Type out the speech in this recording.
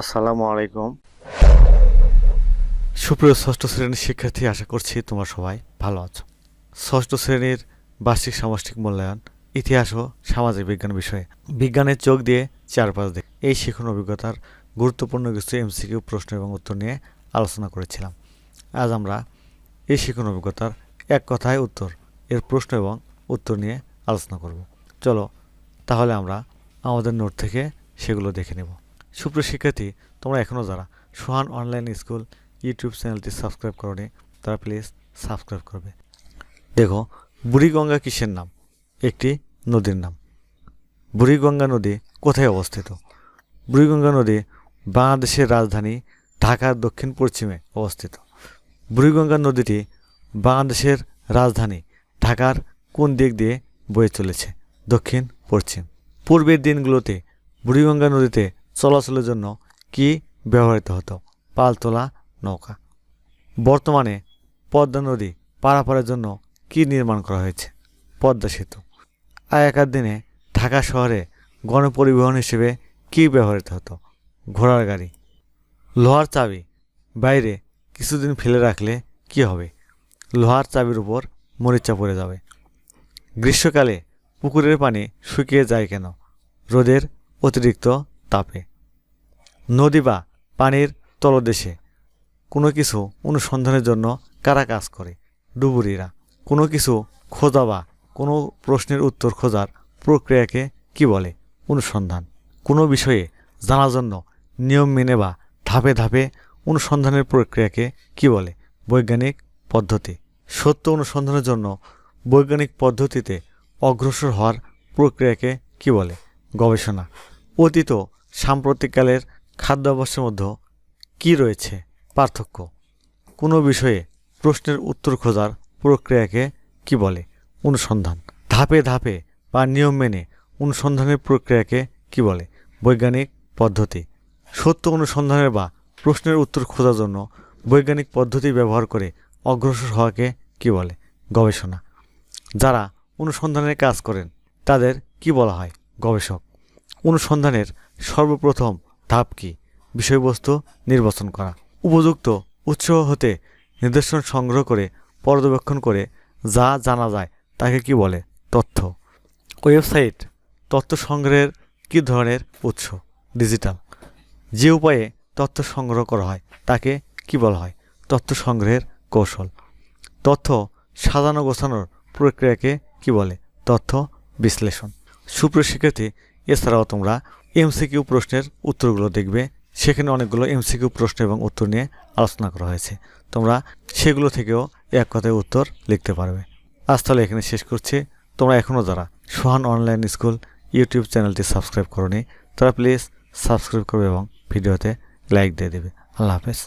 আসসালামু আলাইকুম। সুপ্রিয় ষষ্ঠ শ্রেণির শিক্ষার্থী, আশা করছি তোমরা সবাই ভালো আছো। ষষ্ঠ শ্রেণির বার্ষিক সামষ্টিক মূল্যায়ন, ইতিহাস ও সামাজিক বিজ্ঞান বিষয়ে বিজ্ঞানের চোখ দিয়ে চারপাশ দেখে এই শিখন অভিজ্ঞতার গুরুত্বপূর্ণ কিছু এমসিকিউ প্রশ্ন এবং উত্তর নিয়ে আলোচনা করেছিলাম। আজ আমরা এই শিখন অভিজ্ঞতার এক কথায় উত্তর, এর প্রশ্ন এবং উত্তর নিয়ে আলোচনা করব। চলো, তাহলে আমরা আমাদের নোট থেকে সেগুলো দেখে নেব। সুপ্রিয় শিক্ষার্থী, তোমরা এখনও যারা সোহান অনলাইন স্কুল ইউটিউব চ্যানেলটি সাবস্ক্রাইব করনি, তারা প্লিজ সাবস্ক্রাইব করবে। দেখো, বুড়িগঙ্গা কিসের নাম? একটি নদীর নাম। বুড়িগঙ্গা নদী কোথায় অবস্থিত? বুড়িগঙ্গা নদী বাংলাদেশের রাজধানী ঢাকার দক্ষিণ পশ্চিমে অবস্থিত। বুড়িগঙ্গা নদীটি বাংলাদেশের রাজধানী ঢাকার কোন দিক দিয়ে বয়ে চলেছে? দক্ষিণ পশ্চিম পূর্বের দিনগুলোতে বুড়িগঙ্গা নদীতে চলাচলের জন্য কি ব্যবহৃত হতো? পালতোলা, নৌকা। বর্তমানে পদ্মা নদী পারাপারের জন্য কি নির্মাণ করা হয়েছে? পদ্মা সেতু। আগেকার দিনে ঢাকা শহরে গণপরিবহন হিসেবে কি ব্যবহৃত হতো? ঘোড়ার গাড়ি। লোহার চাবি বাইরে কিছুদিন ফেলে রাখলে কি হবে? লোহার চাবির উপর মরিচা পড়ে যাবে। গ্রীষ্মকালে পুকুরের পানি শুকিয়ে যায় কেন? রোদের অতিরিক্ত তাপে। নদী বা পানির তলদেশে কোনো কিছু অনুসন্ধানের জন্য কারা কাজ করে? ডুবুরিরা। কোনো কিছু খোঁজা বা কোনো প্রশ্নের উত্তর খোঁজার প্রক্রিয়াকে কি বলে? অনুসন্ধান। কোনো বিষয়ে জানার জন্য নিয়ম মেনে বা ধাপে ধাপে অনুসন্ধানের প্রক্রিয়াকে কি বলে? বৈজ্ঞানিক পদ্ধতি। সত্য অনুসন্ধানের জন্য বৈজ্ঞানিক পদ্ধতিতে অগ্রসর হওয়ার প্রক্রিয়াকে কি বলে? গবেষণা। অতীত সাম্প্রতিককালের খাদ্যাভ্যাসের মধ্যে কি রয়েছে পার্থক্য? কোনো বিষয়ে প্রশ্নের উত্তর খোঁজার প্রক্রিয়াকে কি বলে? অনুসন্ধান। ধাপে ধাপে বা নিয়ম মেনে অনুসন্ধানের প্রক্রিয়াকে কি বলে? বৈজ্ঞানিক পদ্ধতি। সত্য অনুসন্ধানের বা প্রশ্নের উত্তর খোঁজার জন্য বৈজ্ঞানিক পদ্ধতি ব্যবহার করে অগ্রসর হওয়াকে কি বলে? গবেষণা। যারা অনুসন্ধানের কাজ করেন, তাদের কি বলা হয়? গবেষক। অনুসন্ধানের সর্বপ্রথম ধাপ কি? বিষয়বস্তু নির্বাচন করা। উপযুক্ত উৎস হতে নির্দেশন সংগ্রহ করে, পর্যবেক্ষণ করে যা জানা যায় তাকে কি বলে? তথ্য। ওয়েবসাইট তথ্য সংগ্রহের কী ধরনের উৎস? ডিজিটাল। যে উপায়ে তথ্য সংগ্রহ করা হয়, তাকে কি বলা হয়? তথ্য সংগ্রহের কৌশল। তথ্য সাজানো গোছানোর প্রক্রিয়াকে কি বলে? তথ্য বিশ্লেষণ। সুপ্রিয় শিক্ষার্থী এছাড়াও তোমরা এমসিকিউ প্রশ্নের উত্তরগুলো দেখবে। সেখানে অনেকগুলো এমসিকিউ প্রশ্ন এবং উত্তর নিয়ে আলোচনা করা হয়েছে। তোমরা সেগুলো থেকেও এক কথায় উত্তর লিখতে পারবে। আজ তাহলে এখানে শেষ করছি। তোমরা এখনও যারা সোহান অনলাইন স্কুল ইউটিউব চ্যানেলটি সাবস্ক্রাইব করনি, তারা প্লিজ সাবস্ক্রাইব করবে এবং ভিডিওতে লাইক দিয়ে দেবে। আল্লাহ হাফেজ।